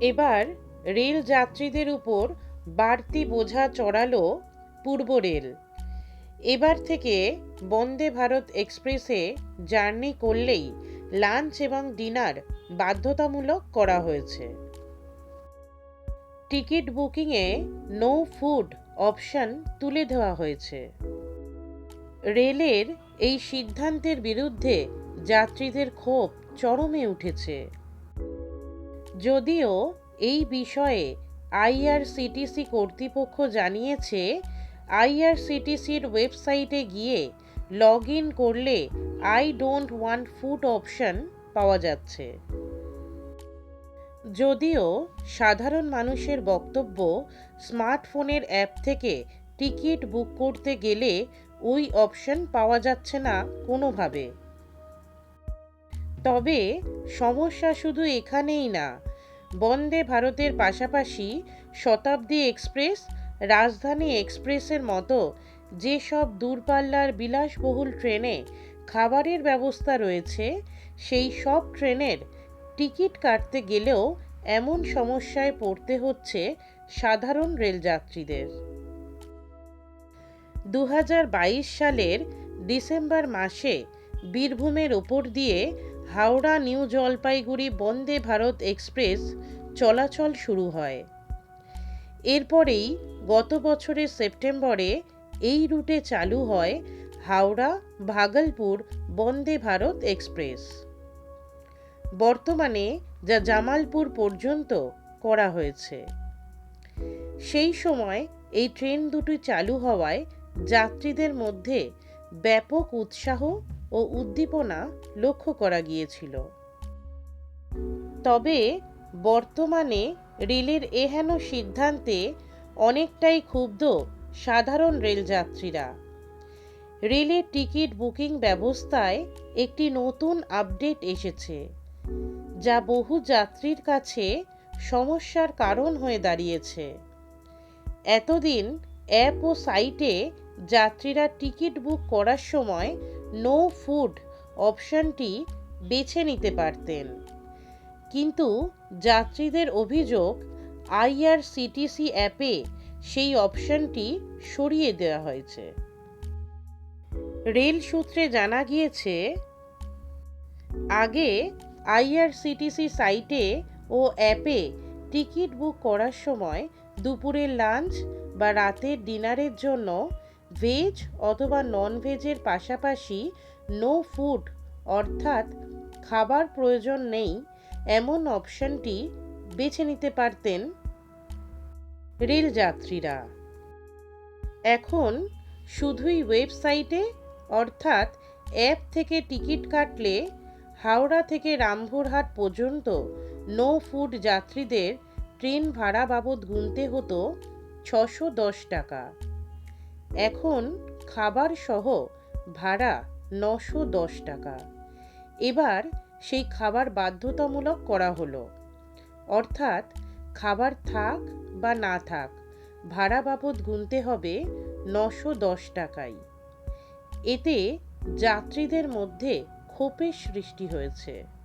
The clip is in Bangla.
এবার রেল যাত্রীদের উপর বাড়তি বোঝা চড়ালো পূর্ব রেল। এবার থেকে বন্দে ভারত এক্সপ্রেসে জার্নি করলেই লাঞ্চ এবং ডিনার বাধ্যতামূলক করা হয়েছে। টিকিট বুকিংয়ে নো ফুড অপশন তুলে দেওয়া হয়েছে। রেলের এই সিদ্ধান্তের বিরুদ্ধে যাত্রীদের ক্ষোভ চরমে উঠেছে। যদিও এই বিষয়ে আইআরসিটিসি কর্তৃপক্ষ জানিয়েছে, আইআরসিটিসির ওয়েবসাইটে গিয়ে লগ ইন করলে I don't want food option পাওয়া যাচ্ছে। যদিও সাধারণ মানুষের বক্তব্য স্মার্টফোনের অ্যাপ থেকে টিকিট বুক করতে গেলে ওই অপশন পাওয়া যাচ্ছে না কোনোভাবে। তবে সমস্যা শুধু এখানেই না বন্দে ভারতের পাশাপাশি শতাব্দী এক্সপ্রেস, রাজধানী এক্সপ্রেসের মতো যেসব দূরপাল্লার বিলাসবহুল ট্রেনে খাবারের ব্যবস্থা রয়েছে, সেই সব ট্রেনের টিকিট কাটতে গেলেও এমন সমস্যায় পড়তে হচ্ছে সাধারণ রেলযাত্রীদের। দু হাজার বাইশ সালের ডিসেম্বর মাসে বীরভূমের ওপর দিয়ে হাওড়া নিউ জলপাইগুড়ি বন্দে ভারত এক্সপ্রেস চলাচল শুরু হয়। এরপরেই গত বছরের সেপ্টেম্বরে এই রুটে চালু হয় হাওড়া ভাগলপুর বন্দে ভারত এক্সপ্রেস। বর্তমানে যা জামালপুর পর্যন্ত করা হয়েছে। সেই সময় এই ট্রেন দুটি চালু হওয়ায় যাত্রীদের মধ্যে ব্যাপক উৎসাহ ও উদ্দীপনা লক্ষ্য করা গিয়েছিল। তবে বর্তমানে রেলের এহেন সিদ্ধান্তে অনেকটাই ক্ষুব্ধ সাধারণ রেলযাত্রীরা। রেলের টিকিট বুকিং ব্যবস্থায় একটি নতুন আপডেট এসেছে, যা বহু যাত্রীর কাছে সমস্যার কারণ হয়ে দাঁড়িয়েছে। এতদিন অ্যাপ ও সাইটে যাত্রীরা টিকিট বুক করার সময় নো ফুড অপশনটি বেছে নিতে পারতেন। কিন্তু যাত্রীদের অভিযোগ, আইআরসিটিসি অ্যাপে সেই অপশনটি সরিয়ে দেওয়া হয়েছে। রেল সূত্রে জানা গিয়েছে, আগে আইআরসিটিসি সাইটে ও অ্যাপে টিকিট বুক করার সময় দুপুরের লাঞ্চ বা রাতের ডিনারের জন্য ভেজ অথবা নন ভেজের পাশাপাশি নো ফুড অর্থাৎ খাবার প্রয়োজন নেই, এমন অপশনটি বেছে নিতে পারতেন রেলযাত্রীরা। এখন শুধুই ওয়েবসাইটে অর্থাৎ অ্যাপ থেকে টিকিট কাটলে হাওড়া থেকে রামপুরহাট পর্যন্ত নো ফুড যাত্রীদের ট্রেন ভাড়া বাবদ গুনতে হতো ছশো দশ টাকা। এখন খাবার সহ ভাড়া নশো দশ টাকা। এবার সেই খাবার বাধ্যতামূলক করা হলো। অর্থাৎ খাবার থাক বা না থাক, ভাড়া বাবদ গুনতে হবে নশো দশ টাকাই এতে যাত্রীদের মধ্যে ক্ষোভের সৃষ্টি হয়েছে।